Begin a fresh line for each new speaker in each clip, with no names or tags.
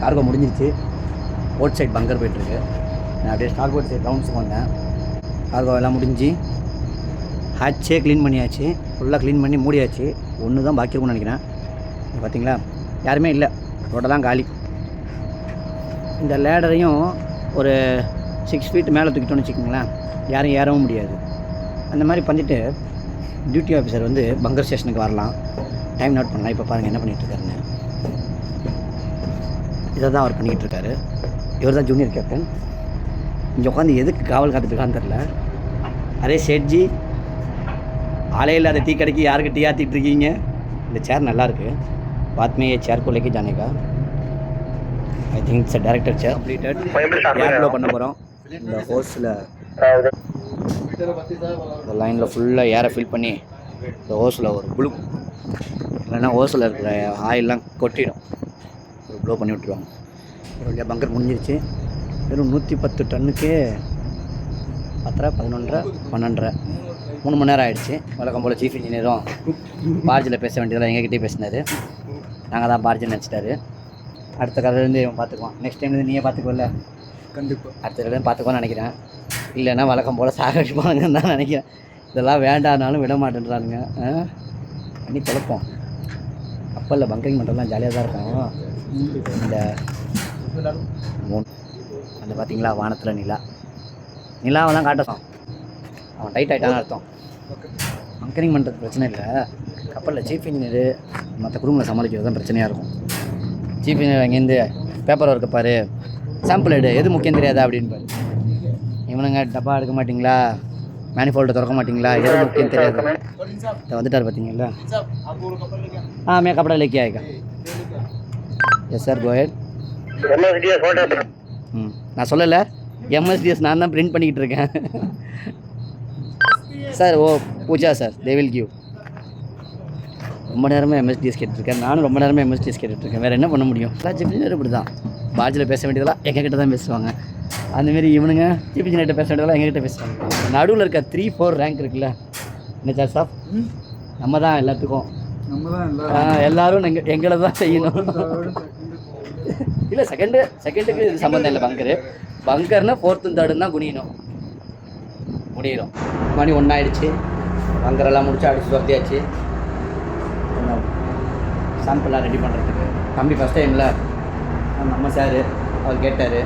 Cargo முடிஞ்சிருச்சு. Boat side பங்கர் போயிட்டுருக்கு. நான் அப்படியே ஸ்டாக் போட் சைட் ரவுண்ட்ஸுக்கு வந்தேன் கார்கோ எல்லாம் முடிஞ்சு ஹேட்சே க்ளீன் பண்ணியாச்சு. ஃபுல்லாக க்ளீன் பண்ணி மூடியாச்சு. ஒன்று தான் பாக்கி இருக்கும்னு நினைக்கிறேன். பார்த்தீங்களா யாருமே இல்லை. தான் காலி. இந்த லேடரையும் ஒரு சிக்ஸ் ஃபீட் மேலே தூக்கிட்டோன்னு வச்சுக்கோங்களேன். யாரும் ஏறவும் முடியாது. அந்த மாதிரி பண்ணிட்டு டியூட்டி ஆஃபீஸர் வந்து பங்கர் ஸ்டேஷனுக்கு வரலாம். டைம் நோட் பண்ணலாம். இப்போ பாருங்கள் என்ன பண்ணிகிட்டு இருக்காருன்னு. இதை தான் அவர் பண்ணிக்கிட்டு இருக்காரு இவர் தான் ஜூனியர் கேப்டன் இங்கே உட்காந்து எதுக்கு காவல் காத்துட்ருக்கான்னு தெரில அரே ஷெட்ஜி ஆலையில் இல்லாத டீ கடைக்கு யாருக்கு டீ ஆற்றிட்டு இருக்கீங்க இந்த சேர் நல்லாயிருக்கு பாத்மே சேர் கொலைக்கு ஜானேகா. I think it's director sir completed பண்ண போகிறோம் இந்த ஹோஸில் இந்த லைனில் ஃபுல்லாக ஏரை ஃபில் பண்ணி இந்த ஹோஸில் ஒரு ப்ளூ இல்லைன்னா ஹோஸில் இருக்கிற ஆயிலெலாம் கொட்டிடும். ப்ளோ பண்ணி விட்டுருவாங்க. ஒரு வழியாக பங்கர் முடிஞ்சிருச்சு. வெறும் நூற்றி பத்து டன்னுக்கே பத்தரை பதினொன்றரை பன்னெண்டரை. மூணு மணி நேரம் ஆயிடுச்சு. வழக்கம் போல் சீஃப் இன்ஜினியரும் பார்ஜில் பேச வேண்டியதெல்லாம் எங்ககிட்டயே பேசினாரு. நாங்கள் தான் பார்ஜில் நினச்சிட்டாரு. அடுத்த கதையிலேருந்து இவன் பார்த்துக்குவான் நெக்ஸ்ட் டைம்லேருந்து நீயே பார்த்துக்குவல்ல
கண்டிப்பாக
அடுத்த தடவை பார்த்துக்கோன்னு நினைக்கிறேன். இல்லைன்னா வழக்கம் போல் சாகடிப்பாங்கன்னு தான் நினைக்கிறேன். இதெல்லாம் வேண்டானாலும் விட மாட்டேன்றானுங்க? பண்ணி தொலைப்போம். அப்பல்ல பங்கரிங் பண்ணுறதுலாம் ஜாலியாக தான் இருக்கும். இந்த மூணு. அந்த பார்த்தீங்களா வானத்தில் நிலா. நிலாவை தான் காட்டணும் அவன் டைட் ஆகிட்டான்னு அர்த்தம். அங்கரிங் பண்ணுறது பிரச்சனை இல்லை. கப்பலில் சீஃப் இன்ஜினியரு மற்ற குரூமில் சமாளிக்கிறது தான் பிரச்சனையாக இருக்கும். சீஃப் இன்ஜினியர் அங்கேருந்து பேப்பர் ஒர்க்கு பாரு. சாம்பிள் எடு. எது முக்கியம் தெரியாதா அப்படின்னு பாரு. இவனுங்க டப்பா எடுக்க மாட்டிங்களா? மேனிஃபோல்டை திறக்க மாட்டிங்களா? எது முக்கியம் தெரியாது? வந்துட்டார் பார்த்தீங்களா ஆ மே கப்படா லேக்கி ஆயிக்கா எஸ் ஆர் கோயல் ம் நான் சொல்லலை. எம்எஸ்டிஎஸ் நான் தான் பிரிண்ட் பண்ணிக்கிட்டு இருக்கேன். Sir oh Pooja sir they will queue ரொம்ப நேரமாக எம்எஸ்டிஎஸ் கேட்டுருக்கேன் நானும் ரொம்ப நேரமாக எம்எஸ்டிஎஸ் கேட்டுட்ருக்கேன். வேறு என்ன பண்ண முடியும்? எல்லா ஜிப்ஜினர் இப்படி தான் பாஜியில் பேச வேண்டியதெல்லாம் எங்ககிட்ட தான் பேசுவாங்க. அந்தமாரி இவனுங்க ஜிப்ஜினர்கிட்ட பேச வேண்டியதெல்லாம் எங்ககிட்ட பேசுவாங்க. நடுவில் இருக்க த்ரீ ஃபோர் ரேங்க் இருக்குல்ல. என்ன சார் சார் நம்ம தான் எல்லாத்துக்கும். எல்லாரும். எங்கள் எங்களை தான் செய்யணும். இல்லை செகண்டு செகண்டுக்கு இது சம்மந்தம் இல்லை பங்கரு பங்கர்னா ஃபோர்த்து தேர்டுன்னு தான் குனியணும். முடியிடும் மணி ஒன்றாயிடுச்சு பங்கரெல்லாம் முடிச்சு அடிச்சு துரத்தியாச்சு. சாம்பிள்லாம் ரெடி பண்ணுறதுக்கு தம்பி ஃபஸ்ட் டைமில் நம்ம சார் அவர் கேட்டார்.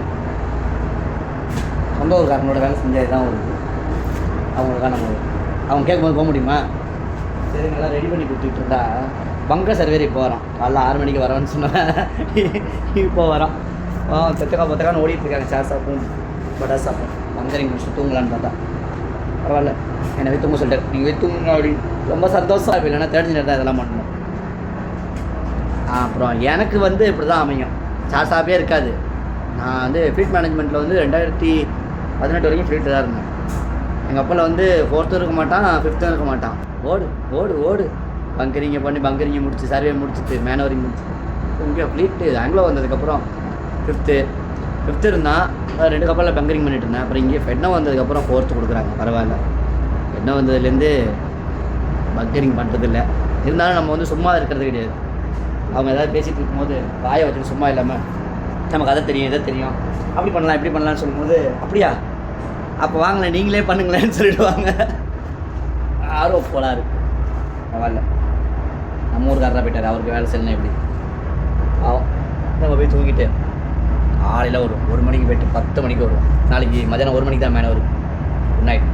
சொந்த ஊருக்காரனோட வேலை செஞ்சது தான் ஒரு அவங்களுக்காக நம்ம அவங்க கேட்கும்போது போக முடியுமா? சரி நல்லா ரெடி பண்ணி கொடுத்துட்டு இருந்தா. பங்க சர்வேர் இப்போ வரோம் காலைல ஆறு மணிக்கு வரேன்னு சொன்னேன் இப்போ வரோம் செத்தக்கா தெத்தக்கா பத்தக்கான்னு ஓடிட்டு இருக்காங்க. சார் சாப்பும் பட்டா சாப்பும் பங்கரிங் முடிச்சுட்டு தூங்கலான்னு பார்த்தா. பரவாயில்ல. என்னை போய் தூங்க சொல்லிட்டார். நீங்கள் போய் தூங்குங்க அப்படின்னு ரொம்ப சந்தோஷம் இப்போ இல்லைன்னா தெரிஞ்சு தான் இதெல்லாம் பண்ணணும். அப்புறம் எனக்கு வந்து இப்படி தான் அமையும் சாசாப்பே இருக்காது. நான் வந்து ஃபீட் மேனேஜ்மெண்ட்டில் வந்து ரெண்டாயிரத்தி பதினெட்டு வரைக்கும் ஃபீல்டு தான் இருந்தேன். எங்கள் அப்பாவில் வந்து ஃபோர்த்தும் இருக்க மாட்டான் ஃபிஃப்த்தும் இருக்க மாட்டான். ஓடு ஓடு ஓடு. பங்கரிங்க பண்ணி பங்கரிங்க முடிச்சு சர்வே முடிச்சுட்டு மேனவரிங் முடிச்சு. இங்கே ஃப்ளீட்டு ஆங்கிலோ வந்ததுக்கப்புறம் ஃபிஃப்த்து ஃபிஃப்த்து இருந்தால் ரெண்டு கப்பலில் பங்கரிங் பண்ணிட்டு இருந்தேன். அப்புறம் இங்கே ஃபெட்னோ வந்ததுக்கப்புறம் ஃபோர்த்து கொடுக்குறாங்க. பரவாயில்ல. ஃபெட்னோ வந்ததுலேருந்து பங்கரிங் பண்ணுறதில்ல இருந்தாலும் நம்ம வந்து சும்மா இருக்கிறது கிடையாது. அவங்க ஏதாவது பேசிகிட்டு இருக்கும்போது வாயை வச்சுட்டு சும்மா இல்லாமல் நமக்கு அதை தெரியும் இதை தெரியும். அப்படி பண்ணலாம் இப்படி பண்ணலாம்னு சொல்லும்போது அப்படியா? அப்போ வாங்கலை நீங்களே பண்ணுங்களேன்னு சொல்லிடுவாங்க. ஆர்வம் போலாரு பரவாயில்ல. நம்ம ஊருக்காரராக போயிட்டார். அவருக்கு வேலை செய்யணும் எப்படி? ஆகும் நம்ம போய் தூங்கிட்டு காலையில் ஒரு ஒரு மணிக்கு போயிட்டு பத்து மணிக்கு வருவோம். நாளைக்கு மதியானம் ஒரு மணிக்கு தான் மேலே வரும். Good night